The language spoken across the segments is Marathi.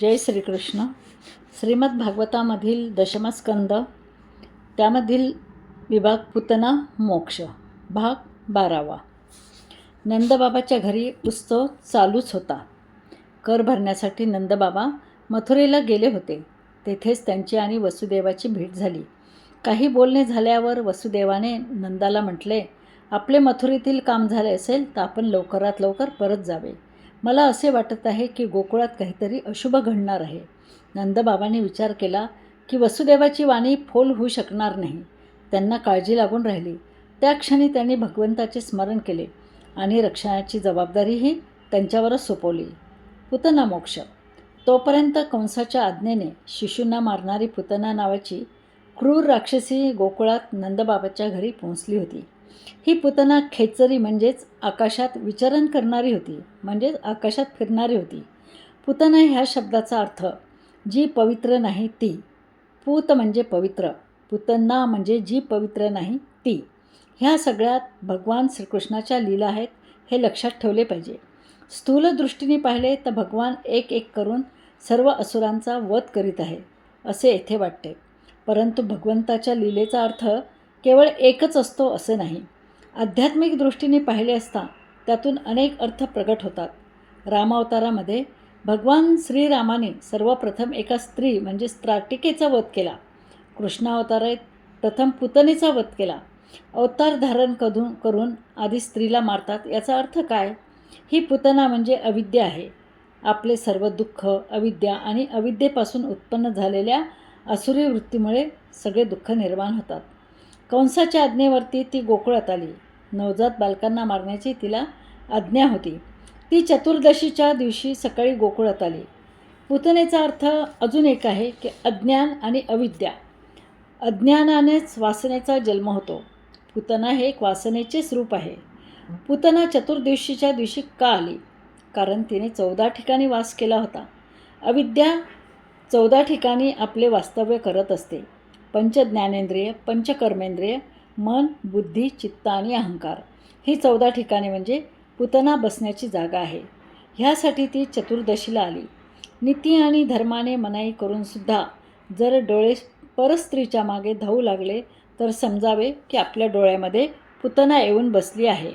जय श्रीकृष्ण. श्रीमद भागवतामधील दशमस्कंद त्यामधील विभाग पुतना मोक्ष भाग बारावा. नंदबाबाच्या घरी उत्सव चालूच होता. कर भरण्यासाठी नंदबाबा मथुरेला गेले होते. तेथेच त्यांची आणि वसुदेवाची भेट झाली. काही बोलणे झाल्यावर वसुदेवाने नंदाला म्हटले आपले मथुरेतील काम झाले असेल तर आपण लवकरात लवकर परत जावे. मला असे वाटत आहे की गोकुळात काहीतरी अशुभ घडणार आहे. नंदबाबांनी विचार केला की वसुदेवाची वाणी फोल होऊ शकणार नाही. त्यांना काळजी लागून राहिली. त्या क्षणी त्यांनी भगवंताचे स्मरण केले आणि रक्षणाची जबाबदारीही त्यांच्यावरच सोपवली. पुतना मोक्ष. तोपर्यंत कंसाच्या आज्ञेने शिशूंना मारणारी पुतना नावाची क्रूर राक्षसी गोकुळात नंदबाबाच्या घरी पोहोचली होती. ही पुतना खेचरी म्हणजेच आकाशात विचरण करणारी होती म्हणजेच आकाशात फिरणारी होती. पुतना ह्या शब्दाचा अर्थ जी पवित्र नाही ती. पूत म्हणजे पवित्र पुतना म्हणजे जी पवित्र नाही ती. ह्या सगळ्यात भगवान श्रीकृष्णाच्या लीला आहेत हे लक्षात ठेवले पाहिजे. स्थूल दृष्टीने पाहिले तर भगवान एक एक करून सर्व असुरांचा वध करीत आहे असे येथे वाटते. परंतु भगवंताच्या लीलेचा अर्थ केवळ एकच असतो असं नाही. आध्यात्मिक दृष्टीने पाहिले असता त्यातून अनेक अर्थ प्रगट होतात. रामावतारामध्ये भगवान श्रीरामाने सर्वप्रथम एका स्त्री म्हणजे स्त्राटिकेचा वध केला. कृष्णावतारात प्रथम पुतनेचा वध केला. अवतार धारण कधून करून आधी स्त्रीला मारतात याचा अर्थ काय? ही पुतना म्हणजे अविद्या आहे. आपले सर्व दुःख अविद्या आणि अविद्येपासून उत्पन्न झालेल्या असुरी वृत्तीमुळे सगळे दुःख निर्माण होतात. कंसाच्या आज्ञेवरती ती गोकुळात आली. नवजात बालकांना मारण्याची तिला आज्ञा होती. ती चतुर्दशीच्या दिवशी सकाळी गोकुळात आली. पुतनेचा अर्थ अजून एक आहे की अज्ञान आणि अविद्या. अज्ञानानेच वासनेचा जन्म होतो. पुतना हे एक वासनेचेच रूप आहे. पुतना चतुर्दिवशीच्या दिवशी का आली? कारण तिने चौदा ठिकाणी वास केला होता. अविद्या चौदा ठिकाणी आपले वास्तव्य करत असते. पंचज्ञानेंद्रिय पंचकर्मेंद्रिय मन बुद्धी चित्त आणि अहंकार. ही चौदा ठिकाणे म्हणजे पुतना बसण्याची जागा आहे. ह्यासाठी ती चतुर्दशीला आली. नीती आणि धर्माने मनाई करूनसुद्धा जर डोळे परस्त्रीच्या मागे धावू लागले तर समजावे की आपल्या डोळ्यामध्ये पुतना येऊन बसली आहे.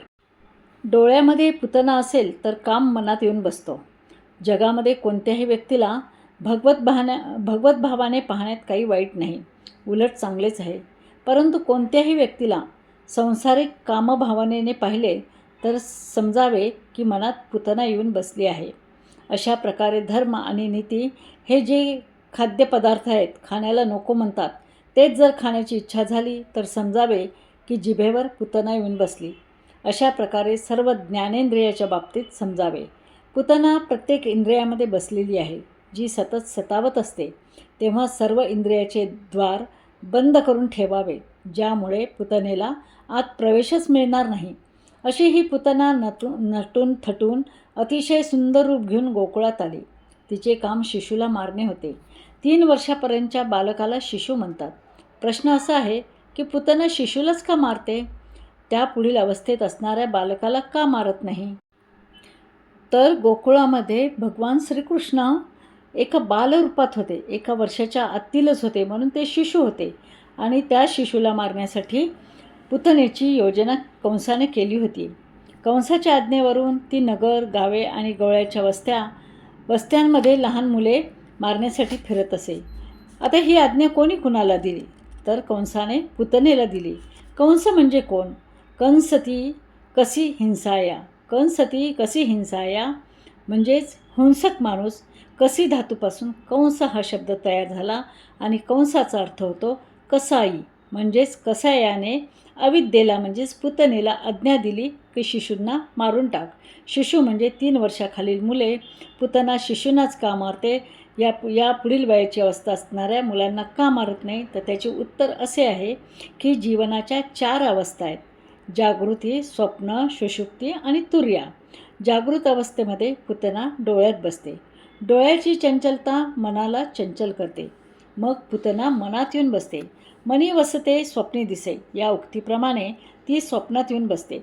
डोळ्यामध्ये पुतना असेल तर काम मनात येऊन बसतो. जगामध्ये कोणत्याही व्यक्तीला भगवत भावना भगवत भावाने पाहण्यात काही वाईट नाही. उलट चांगलेच आहे. परंतु कोणत्याही व्यक्तीला संसारिक कामभावनेने पाहिले तर समजावे की मनात पुतना येऊन बसली आहे. अशा प्रकारे धर्म आणि नीती हे जे खाद्यपदार्थ आहेत खाण्याला नको म्हणतात तेच जर खाण्याची इच्छा झाली तर समजावे की जिभेवर पुतना येऊन बसली. अशा प्रकारे सर्व ज्ञानेंद्रियाच्या बाबतीत समजावे. पुतना प्रत्येक इंद्रियामध्ये बसलेली आहे. जी सतत सतावत असते तेव्हा सर्व इंद्रियाचे द्वार बंद करून ठेवावे ज्यामुळे पुतनेला आत प्रवेशच मिळणार नाही. अशी ही पुतना नटून नटून थटून अतिशय सुंदर रूप घेऊन गोकुळात आली. तिचे काम शिशूला मारणे होते. तीन वर्षापर्यंतच्या बालकाला शिशू म्हणतात. प्रश्न असा आहे की पुतना शिशूलाच का मारते? त्या पुढील अवस्थेत असणाऱ्या बालकाला का मारत नाही? तर गोकुळामध्ये भगवान श्रीकृष्ण एका बालरूपात होते एका वर्षाच्या आतीलच होते म्हणून ते शिशू होते. आणि त्या शिशूला मारण्यासाठी पुतणेची योजना कंसाने केली होती. कंसाच्या आज्ञेवरून ती नगर गावे आणि गवळ्याच्या वस्त्या वस्त्यांमध्ये लहान मुले मारण्यासाठी फिरत असे. आता ही आज्ञा कोणी कुणाला दिली? तर कंसाने पुतनेला दिली. कंस म्हणजे कोण? कंसती कसी हिंसाया? कंसती कसी हिंसाया? म्हणजेच हिंसक माणूस कसी धातूपासून कंस हा शब्द तयार झाला आणि कंसाचा अर्थ होतो कसाई. म्हणजेच कसायाने अविद्येला म्हणजेच पुतनेला आज्ञा दिली की शिशूंना मारून टाक. शिशू म्हणजे तीन वर्षाखालील मुले. पुतना शिशूंनाच का मारते? या या पुढील वयाची अवस्था असणाऱ्या मुलांना का मारत नाही? तर त्याचे उत्तर असे आहे की जीवनाच्या चार अवस्था आहेत. जागृती स्वप्न सुषुप्ती आणि तुर्या. जागृत अवस्थेमध्ये पुतना डोळ्यात बसते. डोळ्याची चंचलता मनाला चंचल करते. मग पुतना मनात येऊन बसते. मनी वसते स्वप्नी दिसे. या उक्तीप्रमाणे ती स्वप्नात येऊन बसते.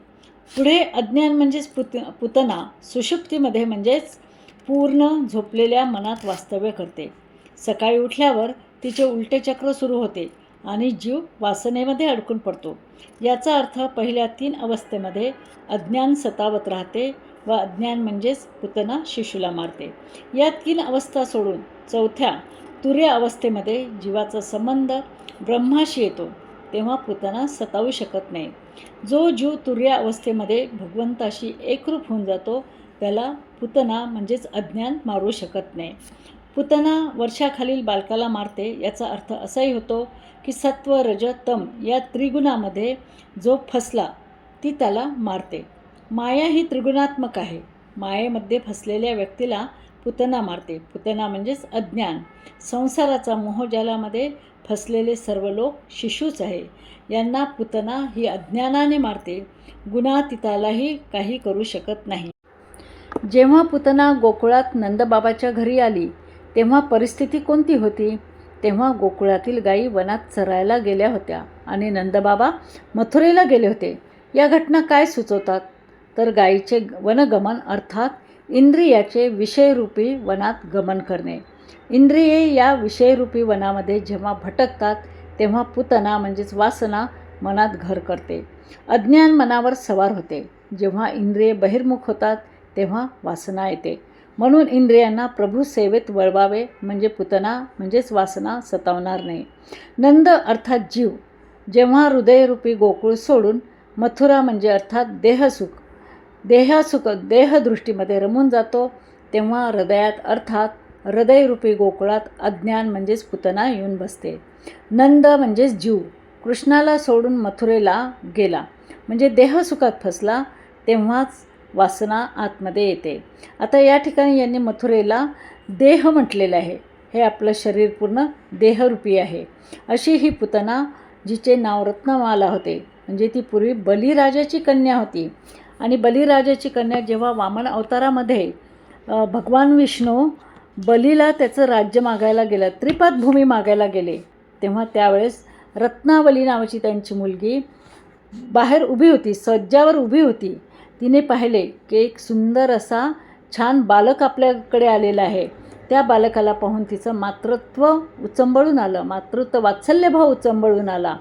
पुढे अज्ञान म्हणजेच पुत पुतना सुषुप्तीमध्ये म्हणजेच पूर्ण झोपलेल्या मनात वास्तव्य करते. सकाळी उठल्यावर तिचे उलटे चक्र सुरू होते आणि जीव वासनेमध्ये अडकून पडतो. याचा अर्थ पहिल्या तीन अवस्थेमध्ये अज्ञान सतावत राहते व अज्ञान म्हणजेच पुतना शिशूला मारते. या तीन अवस्था सोडून चौथ्या तुर्य अवस्थेमध्ये जीवाचा संबंध ब्रह्माशी येतो तेव्हा पुतना सतावू शकत नाही. जो जीव तुर्य अवस्थेमध्ये भगवंताशी एकरूप होऊन जातो त्याला पुतना म्हणजेच अज्ञान मारू शकत नाही. पुतना वर्षाखालील बालकाला मारते याचा अर्थ असाही होतो की सत्व रज तम या त्रिगुणामध्ये जो फसला ती त्याला मारते. माया ही त्रिगुणात्मक आहे. मायेमध्ये फसलेल्या व्यक्तीला पुतना मारते. पुतना म्हणजेच अज्ञान. संसाराचा मोहजालामध्ये फसलेले सर्व लोक शिशूच आहे. यांना पुतना ही अज्ञानाने मारते. गुणातीतालाही काही करू शकत नाही. जेव्हा पुतना गोकुळात नंदबाबाच्या घरी आली तेव्हा परिस्थिती कोणती होती? तेव्हा गोकुळातील गायी वनात चरायला गेल्या होत्या आणि नंदबाबा मथुरेला गेले होते. या घटना काय सुचवतात? तर गायीचे वनगमन अर्थात इंद्रियाचे विषयरूपी वनात गमन करणे. इंद्रिये या विषयरूपी वनामध्ये जेव्हा भटकतात तेव्हा पुतना म्हणजेच वासना मनात घर करते. अज्ञान मनावर सवार होते. जेव्हा इंद्रिये बहिर्मुख होतात तेव्हा वासना येते. म्हणून इंद्रियांना प्रभू सेवेत वळवावे म्हणजे पुतना म्हणजेच वासना सतावणार नाही. नंद अर्थात जीव. जेव्हा हृदयरूपी गोकुळ सोडून मथुरा म्हणजे अर्थात देहसुख देहसुख देहदृष्टीमध्ये रमून जातो तेव्हा हृदयात अर्थात हृदयरूपी गोकुळात अज्ञान म्हणजेच पुतना येऊन बसते. नंद म्हणजेच जीव. कृष्णाला सोडून मथुरेला गेला. म्हणजे देहसुखात फसला तेव्हाच वासना आतमध्ये येते. आता या ठिकाणी यांनी मथुरेला देह म्हटलेलं आहे. हे आपलं शरीर पूर्ण देहरूपी आहे. अशी ही पुतना जिचे नाव रत्नमाला होते. म्हणजे ती पूर्वी बलिराजाची कन्या होती. आणि बलिराजाची कन्या जेव्हा वामन अवतारामध्ये भगवान विष्णू बलीला त्याचं राज्य मागायला गेलं त्रिपदभूमी मागायला गेले तेव्हा त्यावेळेस रत्नावली नावाची त्यांची मुलगी बाहेर उभी होती सज्जावर उभी होती. तिने पाहिले की एक सुंदर असा छान बालक आपल्याकडे आलेला आहे. त्या बालकाला पाहून तिचं मातृत्व उचंबळून आलं मातृत्व वात्सल्यभाव उचंबळून आला.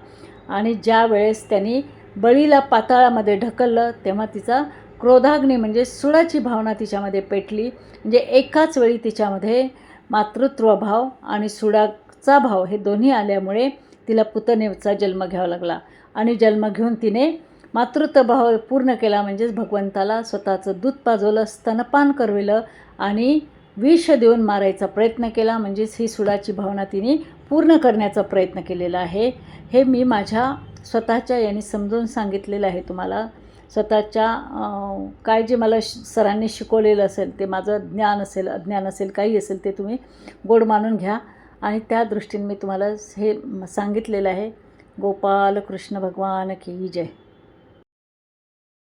आणि ज्या वेळेस त्यांनी बळीला पाताळामध्ये ढकललं तेव्हा तिचा क्रोधाग्नी म्हणजे सुडाची भावना तिच्यामध्ये पेटली. म्हणजे एकाच वेळी तिच्यामध्ये मातृत्वभाव आणि सुडाचा भाव हे दोन्ही आल्यामुळे तिला पुतनेचा जन्म घ्यावा लागला. आणि जन्म घेऊन तिने मातृत्वभाव पूर्ण केला म्हणजेच भगवंताला स्वतःचं दूध पाजवलं स्तनपान करविलं आणि विष देऊन मारायचा प्रयत्न केला. म्हणजेच ही सुडाची भावना तिने पूर्ण करण्याचा प्रयत्न केलेला आहे. हे मी माझ्या स्वतःच्या यांनी समजून सांगितलेलं आहे तुम्हाला. स्वतःच्या काय जे मला श सरांनी शिकवलेलं असेल ते माझं ज्ञान असेल अज्ञान असेल काही असेल ते तुम्ही गोड मानून घ्या. आणि त्या दृष्टीने मी तुम्हाला हे सांगितलेलं आहे. गोपाल कृष्ण भगवान की जय.